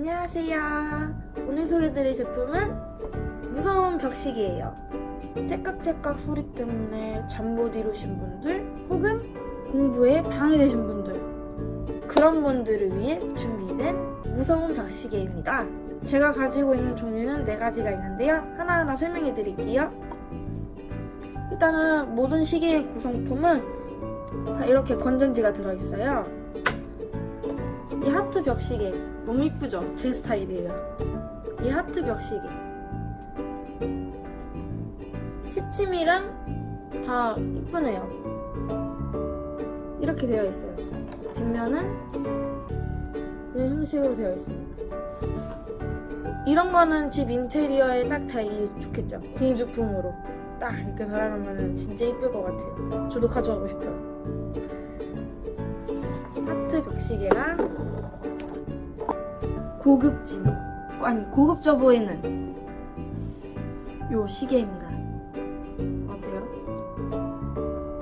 안녕하세요. 오늘 소개해드릴 제품은 무서운 벽시계예요. 째깍째깍 소리 때문에 잠 못 이루신 분들 혹은 공부에 방해되신 분들 그런 분들을 위해 준비된 무서운 벽시계입니다. 제가 가지고 있는 종류는 네 가지가 있는데요. 하나하나 설명해 드릴게요. 일단은 모든 시계의 구성품은 다 이렇게 건전지가 들어있어요. 이 하트 벽시계 너무 이쁘죠? 제 스타일이에요. 이 하트 벽시계 시침이랑 다 이쁘네요. 이렇게 되어 있어요. 뒷면은 이런 형식으로 되어 있습니다. 이런 거는 집 인테리어에 딱 달기 좋겠죠. 공주품으로 딱 이렇게 달아놓으면 진짜 이쁠 것 같아요. 저도 가져가고 싶어요. 하트 벽시계랑 고급진 아니 고급져 보이는 요 시계입니다. 어때요?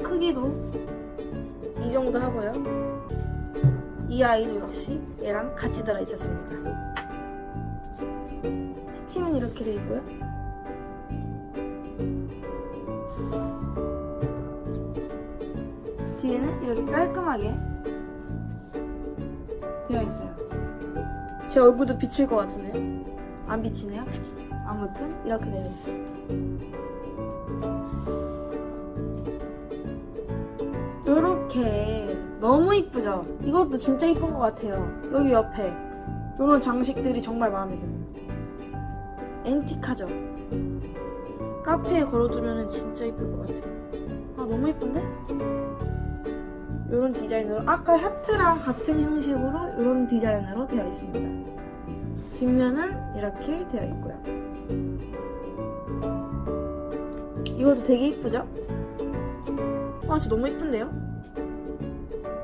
크기도 이 정도 하고요. 이 아이도 역시 얘랑 같이 들어 있었습니다. 스침은 이렇게 돼 있고요. 뒤에는 이렇게 깔끔하게 되어 있어요. 제 얼굴도 비칠 것 같은데요? 안 비치네요? 아무튼 이렇게 되어 있어요. 요렇게 너무 이쁘죠? 이것도 진짜 이쁜 것 같아요. 여기 옆에 이런 장식들이 정말 마음에 들어요. 앤틱하죠? 카페에 걸어두면 진짜 이쁠 것 같아요. 아 너무 이쁜데? 이런 디자인으로 아까 하트랑 같은 형식으로 이런 디자인으로 되어 있습니다. 뒷면은 이렇게 되어 있고요. 이것도 되게 이쁘죠? 아, 진짜 너무 이쁜데요?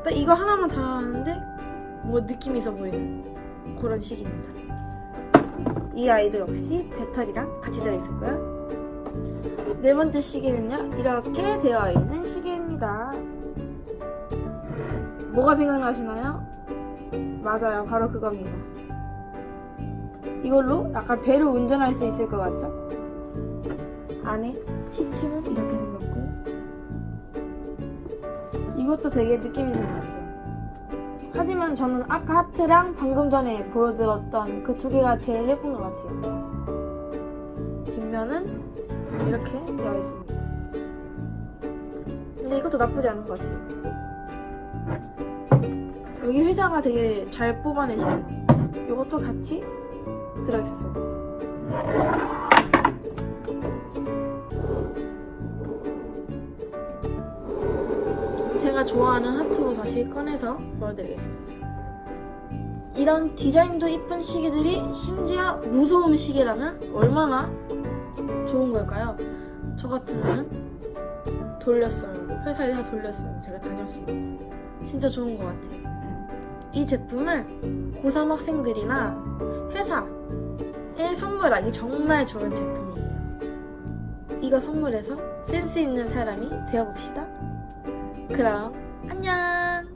딱 이거 하나만 달아놨는데 뭔가 느낌 있어 보이는 그런 식입니다. 이 아이도 역시 배터리랑 같이 들어있었고요. 네 번째 시계는요, 이렇게 되어 있는 시계입니다. 뭐가 생각나시나요? 맞아요. 바로 그겁니다. 이걸로 약간 배를 운전할 수 있을 것 같죠? 안에 티침은 이렇게 생겼고요. 이것도 되게 느낌 있는 것 같아요. 하지만 저는 아까 하트랑 방금 전에 보여드렸던 그 두 개가 제일 예쁜 것 같아요. 뒷면은 이렇게 되어 있습니다. 근데 이것도 나쁘지 않은 것 같아요. 여기 회사가 되게 잘 뽑아내시네요. 이것도 같이 들어있었어요. 제가 좋아하는 하트로 다시 꺼내서 보여드리겠습니다. 이런 디자인도 이쁜 시계들이 심지어 무서운 시계라면 얼마나 좋은 걸까요? 저 같으면 돌렸어요. 회사에 다 돌렸어요. 제가 다녔어요. 진짜 좋은 것 같아요. 이 제품은 고3 학생들이나 회사에 선물하기 정말 좋은 제품이에요. 이거 선물해서 센스 있는 사람이 되어봅시다. 그럼 안녕!